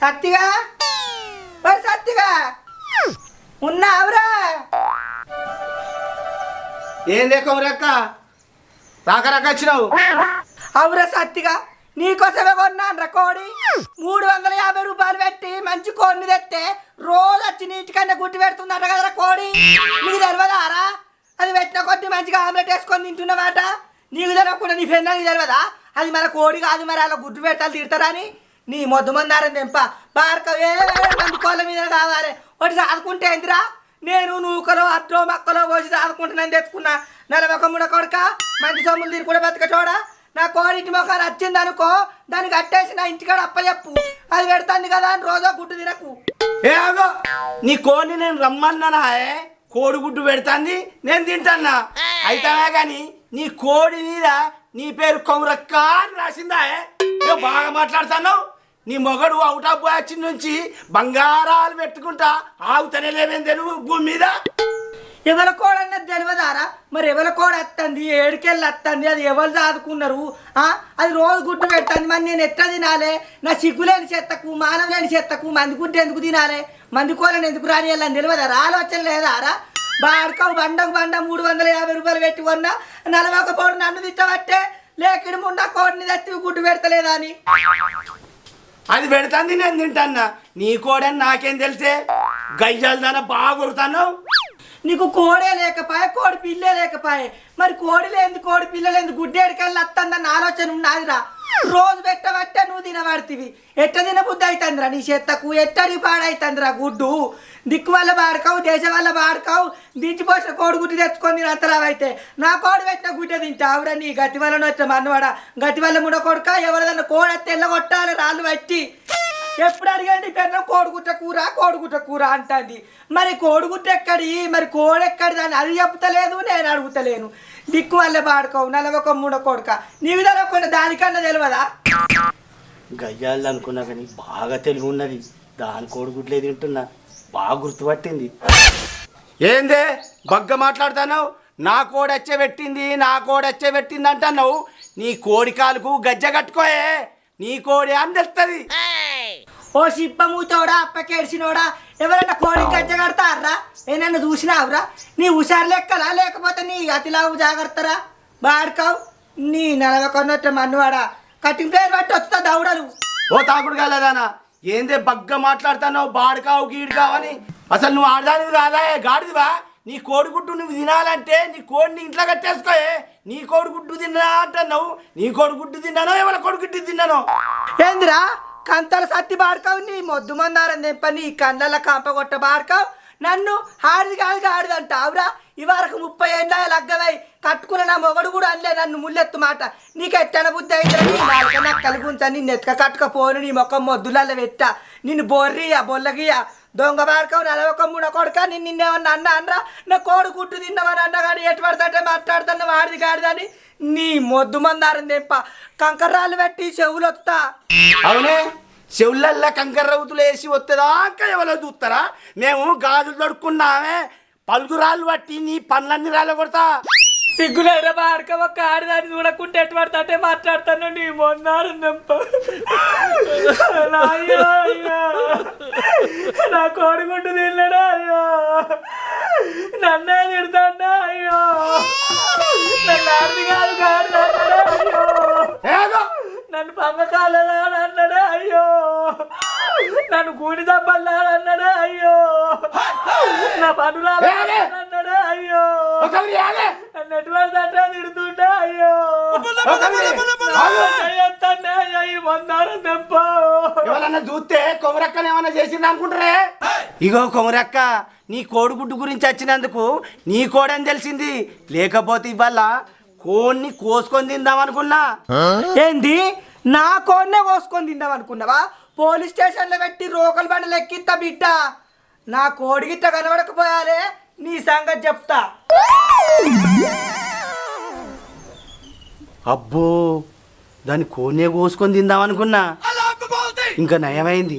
సత్తిగా? మరి సత్తిగా! ఉన్నావురా? ఏందే కొమరక్క రాక రాక వచ్చినావు? అవురా సత్తిగా! నీకోసమే కొన్నాను కోడి. మూడు వందల యాభై రూపాయలు పెట్టి మంచి కోడిని తెస్తే రోజు వచ్చి నీటికన్నా గుడ్డి పెడుతుందట కదరా కోడి. నీకు తెలియదారా అది పెట్టిన కొద్ది మంచిగా ఆమ్లెట్ వేసుకొని తింటున్నమాట నీకు తెలియకుండా నీ పెన్నానికి తెలియదా అది మన కోడి కాదు మరి అలా గుడ్డు పెడతాలు తిడతారా అని? నీ మొద్దుమందారం తెంప. బారకవే మంది కోళ్ళ మీద కావాలి. ఒకటి సాదుకుంటే ఏందిరా? నేను నూకలో అట్టో మక్కలో పోసి సాదుకుంటున్నాను తెచ్చుకున్నా. నలభై ముడ కొడక మంచి సొమ్ములు తీరు కూడా బతక చూడా నా మొక్కలు వచ్చింది అనుకో దానికి కట్టేసి నా ఇంటికాడ అప్పచెప్పు అది పెడతాంది కదా అని రోజా గుడ్డు తినకు. ఏ అగో నీ కోడిని నేను రమ్మన్నానా ఏ? కోడిగుడ్డు పెడతాంది నేను తింటాన్నా. అయితేనే కానీ నీ కోడి మీద నీ పేరు కొమరక్క అని రాసిందా ఏ? బాగా మాట్లాడుతున్నావు. నీ మొగడు అవుట్ ఆఫ్ బాక్స్ నుంచి బంగారాలు పెట్టుకుంటా ఆగుతనే లేవేందే నువ్వు భూమి మీద? ఎవరి కోడ అన్నది తెలియదారా? మరి ఎవరి కోడ వస్తుంది ఏడుకెళ్ళి వస్తుంది అది ఎవరు సాదుకున్నారు ఆ? అది రోజు గుడ్డు పెడుతుంది. మరి నేను ఎట్లా తినాలే? నా సిగ్గులేని చెత్తకు మానవ లేని చెత్తకు మంది గుడ్డు ఎందుకు తినాలే? మంది కోళ్ళని ఎందుకు రాని వెళ్ళని తెలియదారా? ఆలోచన లేదారా? బాడకవు బండకు బండ మూడు వందల యాభై రూపాయలు పెట్టి కొన్నా నలభై ఒక కోడి నన్ను తిట్టబట్టే లేకిడి ముండా కోడిని తెచ్చి గుడ్డు పెడతలేదా అని? అది పెడతాంది నేను తింటాన్నా. నీ కోడని నాకేం తెలిసే? గయ్యాల దాన బాగా కొడుతున్నావు నీకు కోడే లేకపాయే కోడి పిల్లే లేకపాయే? మరి కోడి లేని కోడి పిల్లలు గుడ్డేడికెళ్ళి వస్తుందన్న ఆలోచన ఉన్నదిరా. రోజు పెట్టబట్టే నువ్వు తినబడుతుంది ఎట్ట తినబుద్ధి అవుతుందిరా నీ చెత్తకు? ఎట్టడి పాడైతుందిరా గుడ్డు? దిక్కు వల్ల వాడుకోవు దేశం వల్ల వాడకావు దించిపోసిన కోడి గుడ్డు తెచ్చుకొని తినత్తరావైతే నా కోడి పెట్టిన గుడ్డ తింటావురా నీ గతి వల్ల వచ్చిన మన్నవాడ? గతి వల్ల ముడ కొడుక ఎవరిదన్నా కోడి తెల్ల కొట్టాలి రాళ్ళు పట్టి. ఎప్పుడు అడిగండి పెన్న? కోడిగుట్ట కూర కోడిగుట్ట కూర అంటుంది. మరి కోడిగుట్ట ఎక్కడి? మరి కోడి ఎక్కడి దాన్ని అది చెప్తలేదు నేను అడుగుతలేను. దిక్కు వల్ల పాడుకోవు నలవక మూడ కొడుక. నీవు తెలవకుండా దానికన్నా తెలియదా? గయ్యాలు అనుకున్నా కానీ బాగా తెలివి ఉన్నది. దాని కోడిగుడ్లే తింటున్నా. బాగా గుర్తుపట్టింది. ఏందే? బగ్గ మాట్లాడుతున్నావు? నా కోడి వచ్చే పెట్టింది నా కోడి వచ్చే పెట్టింది అంటున్నావు? నీ కోడి కాలుకు గజ్జ కట్టుకోయే. నీ కోడి అని తెలుస్తుంది ఓ సిప్పమూతోడా అప్పకేడ్చినోడా ఎవరైనా కోడి గజ్జ కడతారా? ఏనన్నా చూసినావురా? నీ హుషారు లెక్కలా? లేకపోతే నీ అతిలావు జాగ్రత్తరా? బాడుకావు. నీ నలవకొన్నట్టు మన్నువాడా? కటింగ్ ప్లేయర్ బట్టి వస్తా దౌడలు. ఓ తాకుడు కాలేదానా ఏందే బగ్గ మాట్లాడుతున్నావు? బాడుకావు గీడుకావు అని? అసలు నువ్వు ఆడదానివి కాదా? గాడిదివా నీ కోడిగుడ్డు నువ్వు తినాలంటే నీ కోడిని ఇంట్లో కట్టేసుకోయే నీ కోడిగుడ్డు తిన్నా అంటున్నావు. నీ కోడిగుడ్డు తిన్నానో ఎవరి కోడిగుడ్డు తిన్నానో? ఏందిరా? కంతల సత్తి బాడుకావు నీ మొద్దు మందారం తెంప నీ కండ్ల కాంప కొట్ట బాడకావు. నన్ను ఆడిది కాదు ఆడిది అంటావురా ఇవరకు ముప్పై ఏళ్ళ లగ్గవై కట్టుకున్న నా మొగడు కూడా అనలే నన్ను ముల్లెత్తు మాట. నీకు ఎట్టన బుద్ధి అయితే నీ నాలుక నాకు కలుగుంచా నిన్ను ఎత్తుక కట్టుకపోను నీ మొక్క మొద్దులల్ల పెట్ట నిన్ను బొర్రియ బొల్లగియా. దొంగ బాడుకావు నలవక మూడ కొడక నిన్ను నిన్నేమన్నా అన్న అనరా? నా కోడి కుట్టు తిన్నామని అన్న కానీ ఎటు పడతాంటే మాట్లాడుతున్న వాడిది కాడిదని నీ మొద్దు మందారం తెంప. కంకర్రాలు పెట్టి చెవులు వస్తా అవునే. చెవులల్లా కంకర రౌతులు వేసి వస్తుందాకా ఎవరో చూస్తారా మేము గాజులు తడుక్కున్నామే. పలుగురాళ్ళు పట్టి నీ పనులన్నీ రాళ్ళు కొడతా సిగ్గులేరా బాడక ఒక ఆడదాన్ని చూడకుంటే ఎటు పడతాంటే మాట్లాడతాను నీ మొన్నారు నా కోడిగుడ్డు తిన్నాడా అయ్యో. నన్నే తిడతాడా అయ్యో. నన్ను ఆడిది కాదు కాదు అయ్యో. నన్ను పంగకాలదా అన్నాడా అయ్యో నన్ను గూడి దబ్బల్లా అన్నాడా అయ్యో నా పనులా అన్నాడా అయ్యో. ఎటువంటి అంటే తిడుతుంటా అయ్యో. మందారం ఎవరన్నా చూస్తే కొమరక్కని ఏమన్నా చేసింది అనుకుంటారే? ఇగో కొమరక్క నీ కోడిగుడ్డు గురించి వచ్చినందుకు నీ కోడని తెలిసింది. లేకపోతే ఇవాళ కోడిని కోసుకొని తిందాం అనుకున్నా. ఏంది? నా కోన్నే కోసుకొని తిందాం అనుకున్నావా? పోలీస్ స్టేషన్లో పెట్టి రోకల్ బండలు ఎక్కిస్తా బిడ్డ. నా కోడి గిట్ట కనబడకపోయాలే నీ సంగతి చెప్తా. అబ్బో దాన్ని కోనే కోసుకొని తిందాం అనుకున్నా ఇంకా నయమైంది.